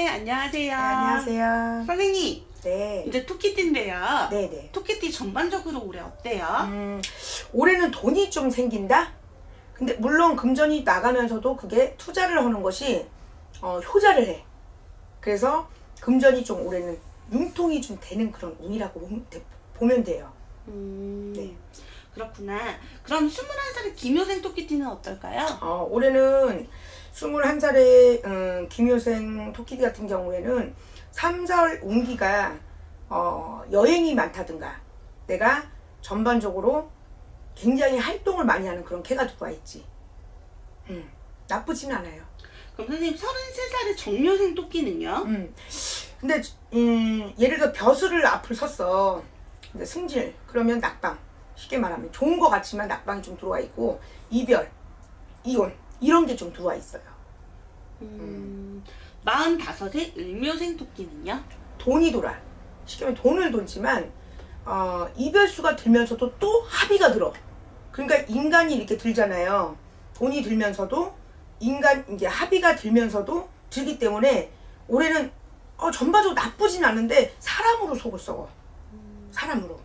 선생님 안녕하세요. 안녕하세요. 선생님 네. 이제 토끼띠인데요. 네네. 토끼띠 전반적으로 올해 어때요? 음, 올해는 돈이 좀 생긴다? 근데 물론 금전이 나가면서도 그게 투자를 하는 것이 어, 효자를 해. 그래서 금전이 좀 올해는 융통이 좀 되는 그런 운이라고 보면 돼요. 음, 네. 그렇구나. 그럼 21살의 김효생 토끼띠는 어떨까요? 어, 올해는 21살의 음, 김효생 토끼디 같은 경우에는 3, 4월 운기가 어, 여행이 많다든가 내가 전반적으로 굉장히 활동을 많이 하는 그런 캐가 들어와 있지. 음, 나쁘진 않아요. 그럼 선생님 33살의 정효생 토끼는요? 음, 근데 음, 예를 들어 벼슬을 앞을 섰어. 근데 승질 그러면 낙방. 쉽게 말하면 좋은 거 같지만 낙방이 좀 들어와 있고 이별, 이혼 이런 게 좀 들어와 있어요. 음, 45세 을묘생 토끼는요? 돈이 돌아. 쉽게 말하면 돈을 돈지만 어, 이별수가 들면서도 또 합의가 들어. 그러니까 인간이 이렇게 들잖아요. 돈이 들면서도 인간 이제 합의가 들면서도 들기 때문에 올해는 어, 전반적으로 나쁘진 않은데 사람으로 속을 썩어. 사람으로.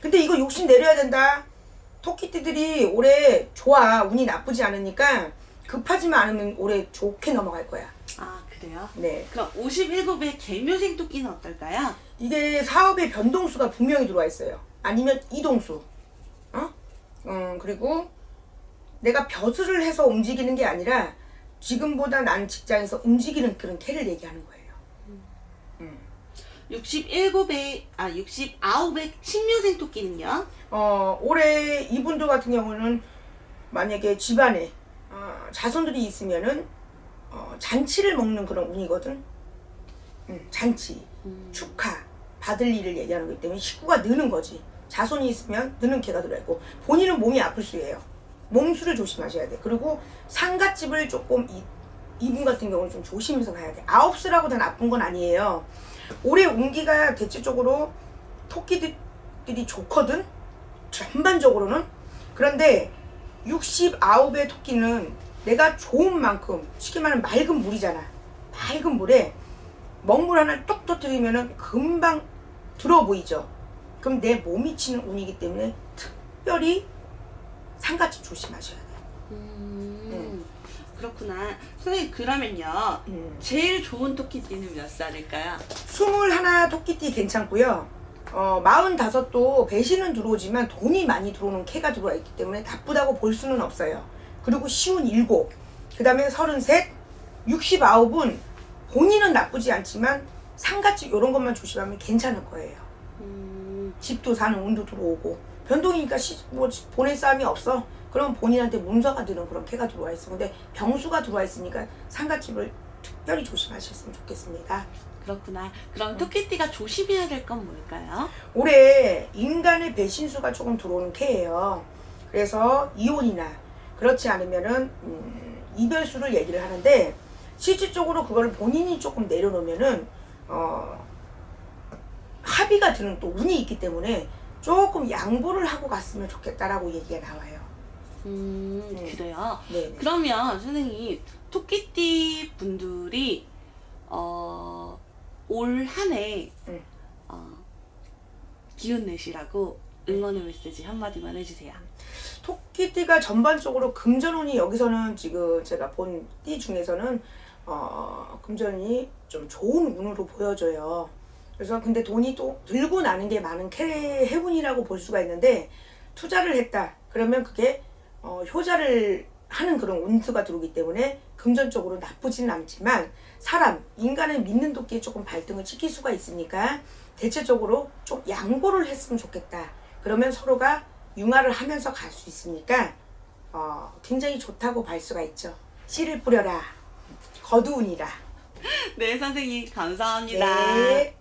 근데 이거 욕심 내려야 된다. 토끼띠들이 올해 좋아. 운이 나쁘지 않으니까 급하지만 않으면 올해 좋게 넘어갈 거야. 아 그래요? 네. 그럼 57의 개묘생 토끼는 어떨까요? 이게 사업의 변동수가 분명히 들어와 있어요. 아니면 이동수. 어? 음, 그리고 내가 벼슬을 해서 움직이는 게 아니라 지금보다 난 직장에서 움직이는 그런 캐를 얘기하는 거예요. 67의 아 69의 신묘생 토끼는요? 어, 올해 이분들 같은 경우는 만약에 집안에 어, 자손들이 있으면은 어, 잔치를 먹는 그런 운이거든. 음, 잔치, 축하, 받을 일을 얘기하는 거기 때문에 식구가 느는 거지. 자손이 있으면 느는 개가 들어있고 본인은 몸이 아플 수예요. 몸수를 조심하셔야 돼. 그리고 상갓집을 조금 이, 이분 같은 경우는 좀 조심해서 가야 돼. 아홉 수라고 다 나쁜 건 아니에요. 올해 운기가 대체적으로 토끼들이 좋거든. 전반적으로는 그런데 69의 토끼는 내가 좋은 만큼 쉽게 말하면 맑은 물이잖아 맑은 물에 먹물 하나를 똑 터뜨리면은 금방 들어 보이죠 그럼 내 몸이 치는 운이기 때문에 특별히 상가집 조심하셔야 돼 음, 그렇구나. 선생님 그러면요. 음. 제일 좋은 토끼띠는 몇 살일까요? 21 토끼띠 괜찮고요 어, 45도 배신은 들어오지만 돈이 많이 들어오는 캐가 들어와 있기 때문에 나쁘다고 볼 수는 없어요. 그리고 쉬운 7, 그 다음에 33, 69은 본인은 나쁘지 않지만 상가집 이런 것만 조심하면 괜찮을 거예요. 음, 집도 사는 운도 들어오고 변동이니까 시, 뭐 보낼 싸움이 없어. 그럼 본인한테 문서가 되는 그런 캐가 들어와 있어. 근데 병수가 들어와 있으니까 상가집을 특별히 조심하셨으면 좋겠습니다. 그렇구나. 그럼 토끼띠가 조심해야 될 건 뭘까요? 올해 인간의 배신수가 조금 들어오는 캐예요. 그래서 이혼이나 그렇지 않으면은 음, 이별수를 얘기를 하는데 실질적으로 그걸 본인이 조금 내려놓으면은 어, 합의가 드는 또 운이 있기 때문에 조금 양보를 하고 갔으면 좋겠다라고 얘기가 나와요. 음, 음. 그래요. 네. 그러면 선생님 토끼띠 분들이 어, 올 한해 응. 어, 기운 내시라고 응원의 메시지 한마디만 해주세요. 토끼띠가 전반적으로 금전운이 여기서는 지금 제가 본 띠 중에서는 어, 금전이 좀 좋은 운으로 보여져요. 그래서 근데 돈이 또 들고 나는 게 많은 캐 해운이라고 볼 수가 있는데 투자를 했다. 그러면 그게 어, 효자를 하는 그런 운수가 들어오기 때문에 금전적으로 나쁘진 않지만 사람, 인간을 믿는 도끼에 조금 발등을 찍힐 수가 있으니까 대체적으로 좀 양보를 했으면 좋겠다. 그러면 서로가 융화를 하면서 갈 수 있으니까 어, 굉장히 좋다고 볼 수가 있죠. 씨를 뿌려라. 거두운이라. 네, 선생님 감사합니다. 네.